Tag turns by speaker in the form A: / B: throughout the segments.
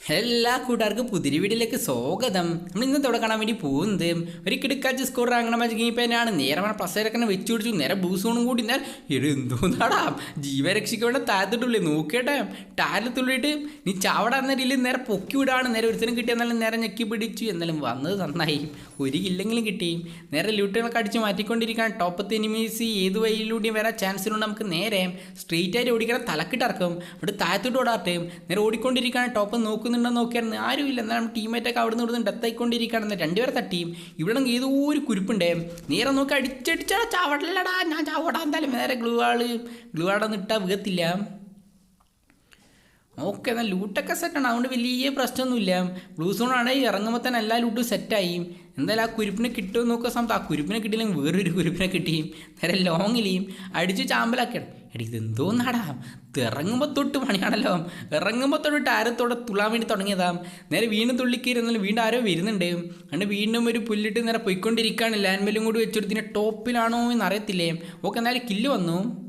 A: എല്ലാ കൂട്ടുകാർക്കും പുതിരി വീട്ടിലേക്ക് സ്വാഗതം. നമ്മൾ ഇന്ന് ഇവിടെ കാണാൻ വേണ്ടി പോകുന്നത് ഒരു കിടക്കാച്ച് സ്കോർ അങ്ങനെ മജിങ്ങിപ്പനാണ് നേരെ మన പ്രസരക്കനെ വെച്ചു പിടിച്ചു. നേരെ ബൂസോണും കൂടി. നേരെ എന്തോന്നാടാ? ജീവരക്ഷിക്കവിടെ താഴത്തിട്ടില്ലേ നോക്കിയട്ടെ. ടാരത്തുള്ളിട്ട് നീ രീതിയിൽ നേരെ പൊക്കി വിടാണ്. നേരെ ഒരുത്തരം കിട്ടി. എന്നാലും നേരെ ഞെക്കി പിടിച്ചു. എന്നാലും വന്നത് നന്നായി. ഒരു കില്ലെങ്കിലും കിട്ടി. നേരെ ലൂട്ടുകളൊക്കെ അടിച്ച് മാറ്റിക്കൊണ്ടിരിക്കുകയാണ്. ടോപ്പ് എനിമീസ് ഏത് വഴിയിലൂടെയും വരാൻ ചാൻസ് ഉണ്ട് നമുക്ക് നേരെ. സ്ട്രെയിറ്റ് ആയിട്ട് ഓടിക്കണം തലക്കിട്ടിറക്കും അവിടെ താഴത്തോട്ട് ഓടാട്ടെ നേരെ ഓടിക്കൊണ്ടിരിക്കുകയാണ്. ടോപ്പ് നോക്കുന്നുണ്ടോ നോക്കിയായിരുന്നു. ആരുമില്ല. എന്നാലും ടീമേറ്റൊക്കെ അവിടെ നിന്ന് ഇവിടുന്ന് ആയിക്കൊണ്ടിരിക്കുകയാണ് രണ്ടുപേരെ തട്ടിയും ഇവിടെ ഏതോ ഒരു കുരുപ്പുണ്ടേ. നേരെ നോക്കി അടിച്ചടിച്ചാ ചാവടല്ലടാ ഞാൻ ചാവടാ എന്തായാലും. നേരെ ഗ്ലൂ ആൾ ഗ്ലൂ ആടൊന്നും ഇട്ടാൽ വീകത്തില്ല. ഓക്കെ എന്നാൽ ലൂട്ടൊക്കെ സെറ്റാണ് അതുകൊണ്ട് വലിയ പ്രശ്നമൊന്നുമില്ല. ബ്ലൂ സോൺ ആണെങ്കിൽ ഇറങ്ങുമ്പോൾ തന്നെ എല്ലാ ലൂട്ടും സെറ്റായി എന്തായാലും ആ കുരുപ്പിനെ കിട്ടുമെന്ന് നോക്കുന്ന സമയത്ത് ആ കുരുപ്പിനെ കിട്ടിയില്ലെങ്കിൽ വേറൊരു കുരുപ്പിനെ കിട്ടിയും നേരെ ലോങ്ങിലെയും അടിച്ച് ചാമ്പലാക്കണം എടി ഇതെന്തോ നാടാ ഇറങ്ങുമ്പോൾ തൊട്ട് പണിയാണല്ലോ. ഇറങ്ങുമ്പോൾ തൊട്ട് ആരത്തോടെ വേണ്ടി തുടങ്ങിയതാ? നേരെ വീണ്ടും തുള്ളിക്കീരുന്നാലും വീണ്ടും ആരോ വരുന്നുണ്ട്. അതുകൊണ്ട് വീണ്ടും ഒരു പുല്ലിട്ട് നേരെ പൊയ്ക്കൊണ്ടിരിക്കുകയാണ് ലാൻഡ്മെല്ലും കൂടി വെച്ചെടുത്തിന് ടോപ്പിലാണോ എന്ന് അറിയത്തില്ലേ ഓക്കെ എന്നാലും കില്ല് വന്നു.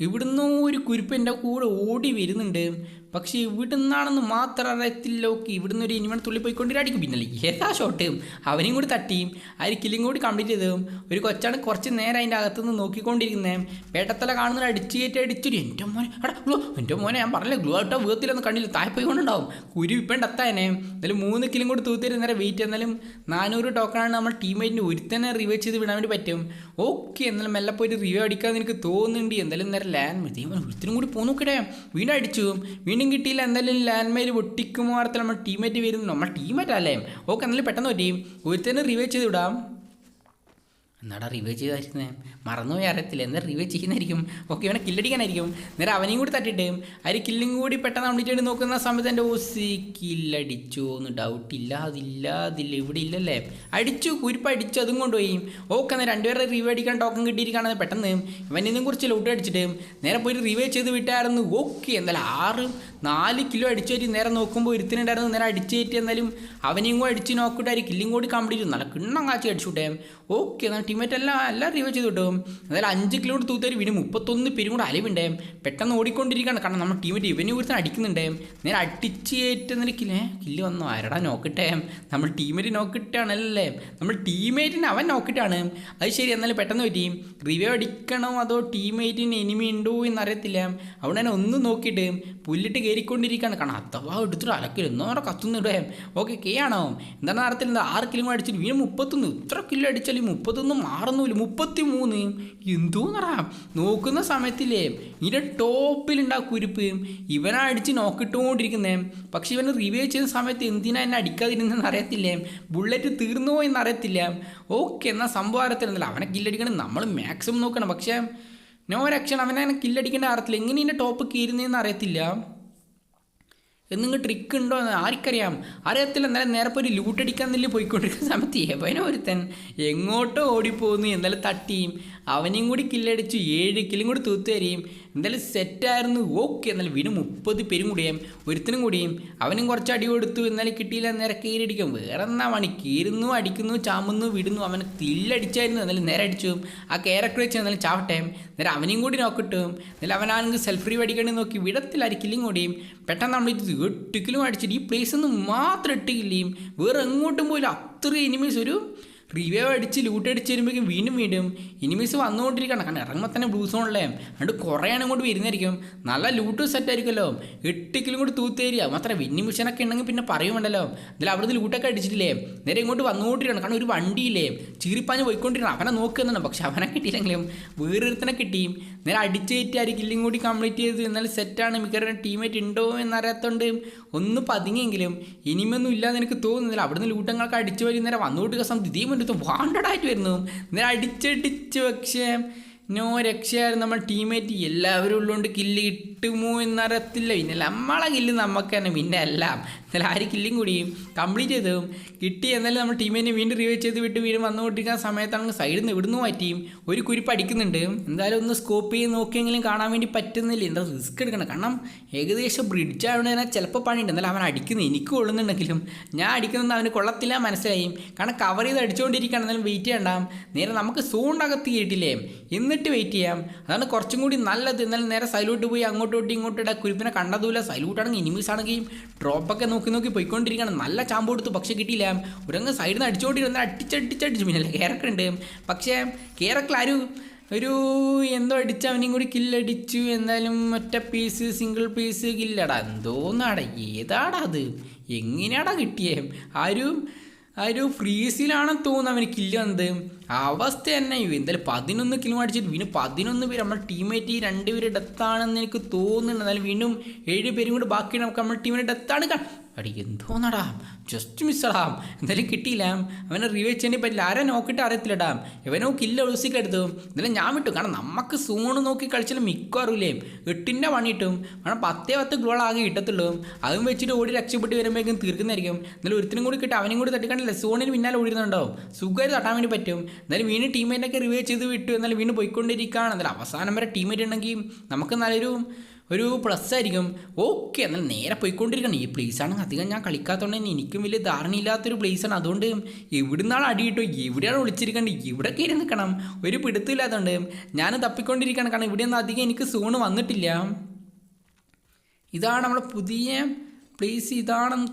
A: ഇവിടുന്ന് ഒരു കുരുപ്പ് എന്റെ കൂടെ ഓടി വരുന്നുണ്ട്. പക്ഷേ ഇവിടെ നിന്നാണെന്ന് മാത്രം അറിയത്തില്ല ഓക്കെ നിന്ന് ഒരു ഇനിമൺ തുള്ളി പോയിക്കൊണ്ടിരി അടിക്കും പിന്നെ ഏതാ ഷോട്ട് അവനെയും കൂടി തട്ടിയും ആ ഒരു കില്ലും കൂടി കംപ്ലീറ്റ് ചെയ്തതും ഒരു കൊച്ചാണ് കുറച്ച് നേരം അതിന്റെ അകത്തുനിന്ന് നോക്കിക്കൊണ്ടിരിക്കുന്നത് പേട്ടത്തല കാണുന്ന അടിച്ചു കയറ്റി അടിച്ചൊരു എന്റെ മോനെ എടാ ഗ്ലോ എന്റെ മോനെ ഞാൻ പറഞ്ഞില്ല ഗ്ലൂ ആട്ടോ വീത്തിലൊന്നും കണ്ടില്ല താഴെ പോയിക്കൊണ്ടുണ്ടാവും. കുരു ഇപ്പം ഡത്തായനെ എന്നാലും മൂന്ന് കിലും കൂടി തൂത്തിരി നേരം വെയിറ്റ് എന്നാലും നാനൂറ് ടോക്കണാണ് നമ്മൾ ടീമേറ്റിന് ഒരുത്തന്നെ റിവൈവ് ചെയ്ത് വിടാൻ വേണ്ടി പറ്റും. ഓക്കെ എന്നാലും മെല്ലെ പോയിട്ട് റിവേ അടിക്കാൻ എനിക്ക് തോന്നുന്നുണ്ട്. എന്തായാലും നേരം ലാൻഡ് മതി. ഒരുത്തിനും കൂടി പോന്നു നോക്കിടേ വീണ്ടും അടിച്ചു. വീണ്ടും കിട്ടിയില്ല. എന്തായാലും ലാൻഡ് മൈൽ പൊട്ടിക്കുമോ അടുത്ത നമ്മൾ ടീമേറ്റ് വരുന്നു. നമ്മൾ ടീമേറ്റ് അല്ലേ? ഓക്കെ എന്നാലും പെട്ടെന്ന് പറ്റി. ഒരുത്തന്നെ റിവൈവ് ചെയ്ത് വിടാം. എന്നാടാ റിവൈവ് ചെയ്തായിരുന്നേ മറന്നുപോയി അറിയത്തില്ല. എന്താ റിവൈവ് ചെയ്യുന്നതായിരിക്കും? ഓക്കെ ഇവനെ കില്ലടിക്കാനായിരിക്കും നേരെ അവനെയും കൂടി തട്ടിട്ട് അതിൽ കില്ലും കൂടി പെട്ടെന്ന് കംപ്ലീറ്റ് നോക്കുന്ന സമയത്ത് എന്റെ ഓസി കില്ലടിച്ചു എന്ന് ഡൗട്ട് ഇല്ല അതില്ല അതില്ല. ഇവിടെ ഇല്ലല്ലേ? അടിച്ചു കുരിപ്പ് അടിച്ചു അതും കൊണ്ടുപോയി. ഓക്കെ എന്നാൽ രണ്ടുപേരെ റിവൈവ് അടിക്കാൻ ടോക്കൺ കിട്ടിയിരിക്കുകയാണെന്ന് പെട്ടെന്ന് ഇവനിന്നും കുറിച്ച് ലൗട്ട് അടിച്ചിട്ട് നേരെ പോയി റിവൈവ് ചെയ്ത് വിട്ടായിരുന്നു. ഓക്കെ എന്തായാലും ആറ് നാല് കിലോ അടിച്ചു നേരെ നോക്കുമ്പോൾ ഒരുത്തിനുണ്ടായിരുന്നു നേരെ അടിച്ചു കയറ്റി എന്നാലും അവനെയും കൂടി അടിച്ച് നോക്കിയിട്ട് കില്ലും കൂടി കംപ്ലീറ്റ് നല്ല കിണ്ണം കാച്ചി അടിച്ചു വിട്ടേ ഓക്കെ എന്നാൽ ടീമേറ്റ് എല്ലാം എല്ലാം റിവൈവ് ചെയ്ത് കിട്ടും എന്നാലും അഞ്ച് കിലോ കൂടി തൂത്തേരി വിനും മുപ്പത്തൊന്ന് പേരും കൂടെ അലവുണ്ടേ പെട്ടെന്ന് ഓടിക്കൊണ്ടിരിക്കുകയാണ്. കാരണം നമ്മുടെ ടീമേറ്റ് ഇവനെ ഒരുത്തൻ അടിക്കുന്നുണ്ടേ. നേരെ അടിച്ച് കയറ്റുന്നതിന് കില്ലേ കില്ല് വന്നു? ആരടാ നോക്കിട്ടേ നമ്മൾ ടീമേറ്റ് നോക്കിയിട്ടാണല്ലേ നമ്മൾ ടീമേറ്റിന് അവൻ നോക്കിയിട്ടാണ് അത് ശരി എന്നാലും പെട്ടെന്ന് പറ്റി. റിവൈവ് അടിക്കണോ അതോ ടീമേറ്റിന് എനിമി ഉണ്ടോ എന്നറിയത്തില്ല. അവിടെ തന്നെ ഒന്ന് നോക്കിയിട്ട് പുല്ലിട്ട് കയറിക്കൊണ്ടിരിക്കുകയാണ്. കാരണം അഥവാ എടുത്തിട്ട് അലക്കില്ല എന്നോ അവിടെ കത്തുന്നിടേ ഓക്കെ കെ ആണോ? എന്താണ് നേരത്തിൽ എന്താ ആറ് കിലോ അടിച്ചിട്ട് വീണ്ടും മുപ്പത്തൊന്ന്. ഇത്ര കിലോ അടിച്ചാൽ ഈ മുപ്പത്തൊന്നും മാറുന്നില്ല. മുപ്പത്തി മൂന്ന് എന്തോന്നറാ നോക്കുന്ന സമയത്തില്ലേ ഇതിന്റെ ടോപ്പിലുണ്ടാ കുരിപ്പ്. ഇവനാ അടിച്ച് നോക്കിട്ടുകൊണ്ടിരിക്കുന്നേ പക്ഷെ ഇവനെ റിവ്യൂ ചെയ്ത സമയത്ത് എന്തിനാ എന്നെ അടിക്കാതിരുന്നെന്ന് അറിയത്തില്ലേ? ബുള്ളറ്റ് തീർന്നു എന്ന് അറിയത്തില്ല. ഓക്കെ എന്നാൽ സംഭവം അറിയത്തില്ല. അവനെ കില്ലടിക്കണം നമ്മൾ മാക്സിമം നോക്കണം. പക്ഷേ നോ രക്ഷൺ അവനെ കില്ലടിക്കേണ്ട അറിയത്തില്ല എങ്ങനെ ഇതിന്റെ ടോപ്പ് കീരുന്നതെന്ന് അറിയത്തില്ല. എന്തെങ്കിലും ട്രിക്ക് ഉണ്ടോ എന്ന് ആർക്കറിയാം. അറിയത്തില്ല എന്നാലും നേരെ ഒരു ലൂട്ടടിക്കാൻ തന്നെ പോയിക്കൊണ്ടിരിക്കുന്ന സമയത്ത് എവനോ ഒരുത്തൻ എങ്ങോട്ടോ ഓടിപ്പോകുന്നു എന്നാലും തട്ടിയും. അവനെയും കൂടി കില്ലടിച്ചു ഏഴ് കില്ലും കൂടി തൂത്തുതരികയും എന്തായാലും സെറ്റായിരുന്നു ഓക്കെ എന്നാലും വീണ്ടും മുപ്പത് പേരും കൂടിയും ഒരുത്തനും കൂടിയും അവനും കുറച്ച് അടി കൊടുത്തു. എന്നാലും കിട്ടിയില്ല നേരെ കീരടിക്കും വേറെ എന്നാ പണി? കീറുന്നു അടിക്കുന്നു ചാമുന്നു വിടുന്നു. അവനെ തില്ലടിച്ചായിരുന്നു എന്നാലും നേരെ അടിച്ചു. ആ കയറൊക്കെ വെച്ച് എന്നാലും ചാവട്ടെ. നേരെ അവനെയും കൂടി നോക്കിട്ടും എന്നാലും അവനാണെങ്കിൽ സെൽഫ് ഫ്രീ അടിക്കണമെന്ന് നോക്കി വിടത്തിലായിരിക്കില്ലും കൂടിയും. പെട്ടെന്ന് നമ്മൾ ഇത് എട്ടിക്കിലും അടിച്ചിട്ട് ഈ പ്ലേസ് ഒന്നും മാത്രം ഇട്ടില്ലേയും വേറെ എങ്ങോട്ടും പോയില്ല. അത്രയും എനിമീസ് ഒരു റിവൈവ് അടിച്ച് ലൂട്ട് അടിച്ച് വരുമ്പോഴേക്കും വീണ്ടും വീണ്ടും ഇനിമീസ് വന്നുകൊണ്ടിരിക്കണം കാരണം ഇറങ്ങുമ്പോൾ തന്നെ ബ്ലൂ സോണല്ലേ അതുകൊണ്ട് കുറേ ഇങ്ങോട്ട് വരുന്നതായിരിക്കും. നല്ല ലൂട്ട് സെറ്റ് ആയിരിക്കുമല്ലോ. എട്ട് കൂടി തൂത്തേരിയ. മാത്രമേ വിന്നി മിഷനൊക്കെ ഉണ്ടെങ്കിൽ പിന്നെ പറയുമുണ്ടല്ലോ. അതിൽ അവിടുന്ന് ലൂട്ടൊക്കെ അടിച്ചിട്ടില്ലേ? നേരെ ഇങ്ങോട്ട് വന്നുകൊണ്ടിരിക്കണം കാരണം ഒരു വണ്ടിയില്ലേ? ചീറിപ്പാഞ്ഞ് പോയിക്കൊണ്ടിരിക്കണം അവനെ നോക്കുന്നുണ്ട്. പക്ഷെ അവനെ കിട്ടിയില്ലെങ്കിലും വേറൊരുത്തനെ കിട്ടിയും നേരെ അടിച്ചേറ്റ് ആര് കില്ലും കൂടി കംപ്ലീറ്റ് ചെയ്ത്. എന്നാൽ സെറ്റാണ് മിക്കവാറും ടീമേറ്റ് ഉണ്ടോ എന്നറിയാത്തതുകൊണ്ട് ഒന്ന് പതുങ്ങിയെങ്കിലും ഇനിമൊന്നും ഇല്ലാന്ന് എനിക്ക് തോന്നുന്നില്ല. അവിടുന്ന് ലൂട്ടങ്ങളൊക്കെ അടിച്ചു വരും. നേരെ വന്നുകൊണ്ട് കസം ഇതേ മുന്നത്ത് വാണ്ടഡായിട്ട് വരുന്നു. നേരെ അടിച്ചടിച്ച് പക്ഷേ നോ രക്ഷയായിരുന്നു. നമ്മൾ ടീമേറ്റ് എല്ലാവരും ഉള്ളതുകൊണ്ട് കില്ല് കിട്ടുമോ എന്നറിയത്തില്ല. പിന്നെ നമ്മളെ കില്ല് നമുക്ക് തന്നെ. പിന്നെ എല്ലാം എന്നാലും ആര് കില്ലും കൂടിയും കംപ്ലീറ്റ് ചെയ്തും കിട്ടി. എന്നാലും നമ്മൾ ടീമിനെ വീണ്ടും റിവൈവ് ചെയ്ത് വിട്ട് വീണ്ടും വന്നുകൊണ്ടിരിക്കുന്ന സമയത്താണെങ്കിൽ സൈഡിൽ നിന്ന് ഇവിടുന്ന് മാറ്റിയും ഒരു കുരിപ്പ് അടിക്കുന്നുണ്ട്. എന്തായാലും ഒന്ന് സ്കോപ്പ് ചെയ്ത് നോക്കിയെങ്കിലും കാണാൻ വേണ്ടി പറ്റുന്നില്ല. എന്താ റിസ്ക് എടുക്കണം കാരണം ഏകദേശം ബ്രിഡ്ജ് ആയതുകൊണ്ട് തന്നെ ചിലപ്പോൾ പണിയുണ്ട്. എന്നാലും അവൻ അടിക്കുന്നു എനിക്ക് കൊള്ളുന്നുണ്ടെങ്കിലും ഞാൻ അടിക്കുന്നത് അവന് കൊള്ളത്തില്ല മനസ്സിലായി. കാരണം കവർ ചെയ്ത് അടിച്ചുകൊണ്ടിരിക്കുകയാണ് എന്നാലും വെയിറ്റ് ചെയ്യണ്ടാം. നേരെ നമുക്ക് സോണിനകത്ത് കേട്ടില്ലേ? എന്നിട്ട് വെയിറ്റ് ചെയ്യാം. അതാണ് കുറച്ചും കൂടി നല്ലത്. എന്നാലും നേരെ സൈലോട്ട് പോയി അങ്ങോട്ട് ഓട്ടി ഇങ്ങോട്ട് ഇടാ. കുരിപ്പിനെ കണ്ടതുമില്ല. സൈലൂട്ടാണെങ്കിൽ ഇനിമീസ് ആണെങ്കിൽ ഡ്രോപ്പൊക്കെ നോക്കി നോക്കി പോയിക്കൊണ്ടിരിക്കുകയാണ്. നല്ല ചാമ്പ് കൊടുത്തു പക്ഷേ കിട്ടിയില്ല. ഒരങ്ങ് സൈഡിൽ നിന്ന് അടിച്ചുകൊണ്ടിരുന്ന അടിച്ചടിച്ചടിച്ചു പിന്നെ കേരക്കുണ്ട് പക്ഷേ കേരക്കിൽ ആരും ഒരു എന്തോ അടിച്ച് അവനെയും കൂടി കില്ലടിച്ചു. എന്തായാലും ഒറ്റ പീസ് സിംഗിൾ പീസ് കില്ലടാ. എന്തോന്നാടാ? ഏതാടാ അത്? എങ്ങനെയാടാ കിട്ടിയേ? ആരും ആ ഒരു ഫ്രീസിലാണെന്ന് തോന്നുന്നു അവന് കില്ല് വന്നത്. അവസ്ഥ തന്നെ. എന്തായാലും പതിനൊന്ന് കിലോ അടിച്ചിട്ട് വീണ്ടും പതിനൊന്ന് പേര് നമ്മുടെ ടീമേറ്റ് ഈ രണ്ടുപേര് ഡെത്താണെന്ന് എനിക്ക് തോന്നുന്നുണ്ട്. എന്നാലും വീണ്ടും ഏഴ് പേരും കൂടി ബാക്കി നമുക്ക് നമ്മുടെ ടീമിന് ഡെത്താണ് അടി എന്തോന്നടാ? ജസ്റ്റ് മിസ്സടാം എന്തായാലും കിട്ടിയില്ല. അവനെ റിവൈവ് ചെയ്യാൻ പറ്റില്ല. ആരെ നോക്കിയിട്ട് അറിയത്തില്ലടാ. ഇവനോ കില്ല ഒളിസിക്ക് എടുത്തു. എന്നാലും ഞാൻ വിട്ടു. കാരണം നമുക്ക് സൂണ് നോക്കി കളിച്ചാലും മിക്ക അറിയില്ലേ? എട്ടിന്റെ പണി കിട്ടും. കാരണം പത്തേ പത്ത് ഗോൾ ആകെ കിട്ടത്തുള്ളൂ. അതും വെച്ചിട്ട് ഓടി രക്ഷപ്പെട്ട് വരുമ്പോഴേക്കും തീർക്കുന്നതായിരിക്കും. എന്നാലും ഒരുത്തിനും കൂടി കിട്ടും. അവനും കൂടി തട്ടിക്കണ്ടല്ലേ? സോണിന് പിന്നാലെ ഓടിയിരുന്നുണ്ടാവും സുഖമായിട്ട് തട്ടാൻ വേണ്ടി പറ്റും. എന്നാലും വീണ്ടും ടീമേറ്റൊക്കെ റിവൈവ് ചെയ്ത് വിട്ടു. എന്നാലും വീണ്ടും പോയിക്കൊണ്ടിരിക്കുകയാണ്. എന്നാലും അവസാനം വരെ ടീമേറ്റ് ഉണ്ടെങ്കിൽ നമുക്ക് നല്ലൊരു ഒരു പ്ലസ് ആയിരിക്കും. ഓക്കെ എന്നാൽ നേരെ പോയിക്കൊണ്ടിരിക്കണം ഈ പ്ലേസ് ആണ് അധികം ഞാൻ കളിക്കാത്തതുകൊണ്ട് തന്നെ എനിക്കും വലിയ ധാരണയില്ലാത്തൊരു പ്ലേസ് ആണ്. അതുകൊണ്ട് എവിടുന്നാണ് അടിയിട്ടോ എവിടെയാണ് വിളിച്ചിരിക്കേണ്ടത് ഇവിടെ കയറി നിൽക്കണം. ഒരു പിടുത്തമില്ലാത്തതുകൊണ്ട് ഞാൻ തപ്പിക്കൊണ്ടിരിക്കണം കാരണം ഇവിടെയൊന്നും അധികം എനിക്ക് സോണ് വന്നിട്ടില്ല. ഇതാണ് നമ്മുടെ പുതിയ പ്ലേസ് ഇതാണെന്ന്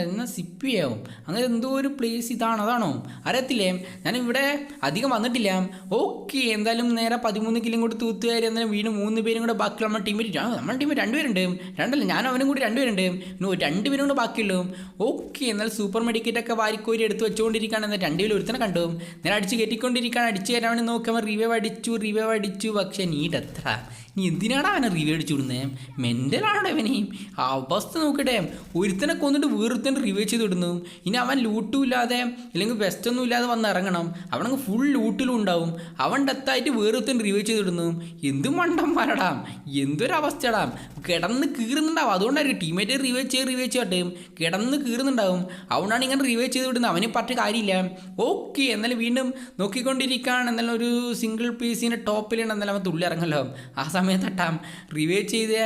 A: എന്നാൽ സിപ്പി ആവും അങ്ങനെ എന്തോ ഒരു പ്ലേസ് ഇതാണ്. അതാണോ? അറിയത്തില്ലേ? ഞാനിവിടെ അധികം വന്നിട്ടില്ല. ഓക്കെ എന്തായാലും നേരെ പതിമൂന്ന് കിലോ കൂടി തൂത്തുകാരി എന്നാലും വീണ്ടും മൂന്ന് പേരും കൂടെ ബാക്കിയുള്ള നമ്മുടെ ടീമിൽ നമ്മുടെ ടീമിൽ രണ്ടുപേരുണ്ട്. രണ്ടല്ല ഞാനും അവനും കൂടി രണ്ടുപേരുണ്ട്. പിന്നെ രണ്ടുപേരും കൂടെ ബാക്കിയുള്ളൂ. ഓക്കെ എന്നാൽ സൂപ്പർ മെഡിക്കറ്റൊക്കെ വാരിക്കോരി എടുത്ത് വെച്ചുകൊണ്ടിരിക്കുകയാണ്. എന്നാൽ രണ്ടുപേരും ഒരുത്തനെ കണ്ടു. നേരെ അടിച്ച് കയറ്റിക്കൊണ്ടിരിക്കുകയാണ്. അടിച്ച് കയറാൻ വേണ്ടി റിവൈവ് അടിച്ചു റിവൈവ് അടിച്ചു. പക്ഷേ നീട്ടത്ര എന്തിനാണ് അവനെ റിവ്യൂ അടിച്ചു വിടുന്നത് മെന്റലാണോ അവനെ അവസ്ഥ നോക്കട്ടെ. ഒരുത്തനെ കൊന്നിട്ട് വേറൊരുത്തൻ റിവ്യൂ ചെയ്ത് വിടുന്നു. ഇനി അവൻ ലൂട്ടും ഇല്ലാതെ അല്ലെങ്കിൽ വെസ്റ്റൊന്നും ഇല്ലാതെ വന്ന് ഇറങ്ങണം. അവനങ്ങ് ഫുൾ ലൂട്ടിലും ഉണ്ടാവും. അവൻ ഡെത്തായിട്ട് വേറൊരുത്തൻ റിവ്യൂ ചെയ്ത് വിടുന്നു. എന്ത് മണ്ടന്മാരടാ? എന്തൊരവസ്ഥയടാം? കിടന്ന് കീറുന്നുണ്ടാവും. അതുകൊണ്ടായിരിക്കും ടീമേറ്റ് റിവ്യൂ ചെയ്ത് റിവ്യൂ ചെയ്യട്ടെ കിടന്ന് കീറുന്നുണ്ടാവും. അതുകൊണ്ടാണ് ഇങ്ങനെ റിവ്യൂ ചെയ്ത് വിടുന്നത്. അവന് പറഞ്ഞ കാര്യമില്ല. ഓക്കെ എന്നാലും വീണ്ടും നോക്കിക്കൊണ്ടിരിക്കുകയാണ്. എന്നാലും ഒരു സിംഗിൾ പീസിന്റെ ടോപ്പിലാണ് എന്നാലും അവൻ തുള്ളി ഇറങ്ങല്ലോ ആ സമയത്ത് തട്ടാം റിവേ ചെയ്ത്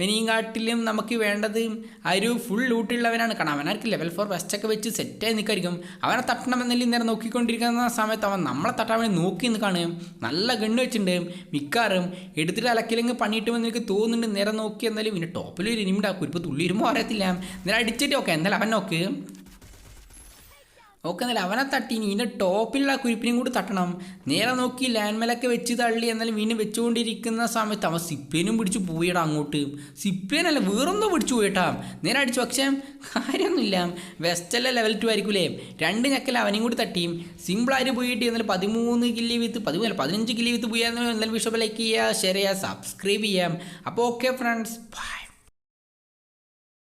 A: വെനിയും കാട്ടിലും നമുക്ക് വേണ്ടത് ആ ഒരു ഫുൾ ലൂട്ടുള്ളവനാണ് കാരണം അവനാർക്ക് ലെവൽ ഫോർ വെസ്റ്റൊക്കെ വെച്ച് സെറ്റായി നിൽക്കായിരിക്കും. അവനെ തട്ടണമെന്നല്ലേ ഇന്നേരം നോക്കിക്കൊണ്ടിരിക്കുന്ന സമയത്ത് അവൻ നമ്മളെ തട്ടാൻ വേണ്ടി നോക്കി നിൽക്കാണ്. നല്ല ഗണ്ണ് വെച്ചിട്ടുണ്ട്. മിക്കാറും എടുത്തിട്ട് അലക്കിലെങ്കിൽ പണിയിട്ടുമെന്ന് എനിക്ക് തോന്നുന്നുണ്ട്. നേരെ നോക്കി എന്നാലും പിന്നെ ടോപ്പിൽ ഒരു ഇനിമിണ്ടാക്കും ഇപ്പോൾ തുള്ളി ഇരുമ്പോൾ അറിയത്തില്ല. നേരെ അടിച്ചിട്ട് ഓക്കെ എന്തായാലും അവൻ നോക്ക്. ഓക്കെ എന്നാലും അവനെ തട്ടി ഇതിന്റെ ടോപ്പിലുള്ള കുരിപ്പിനെയും കൂടി തട്ടണം. നേരെ നോക്കി ലാൻഡ്മേലൊക്കെ വെച്ച് തള്ളി എന്നാലും വീണ്ടും വെച്ചുകൊണ്ടിരിക്കുന്ന സമയത്ത് അവൻ സിപ്പേനും പിടിച്ച് പോയിടാ അങ്ങോട്ട്. സിപ്പേനല്ല വേറൊന്നും പിടിച്ചു പോയിട്ടാ. നേരെ അടിച്ചു. പക്ഷേ കാര്യമൊന്നുമില്ല. വെസ്റ്റല്ല ലെവൽ ടു ആയിരിക്കൂലേ. രണ്ട് ഞക്കൽ അവനെയും കൂടി തട്ടിയും സിമ്പിളായിട്ട് പോയിട്ട് എന്നാലും പതിമൂന്ന് കില്ലി വിത്ത് പതിമൂന്ന് പതിനഞ്ച് കില്ലി വിത്ത് പോയാൽ എന്നാലും വിഷപ്പ് ലൈക്ക് ചെയ്യുക ഷെയർ ചെയ്യുക സബ്സ്ക്രൈബ് ചെയ്യാം അപ്പോൾ ഓക്കെ ഫ്രണ്ട്സ് ബൈ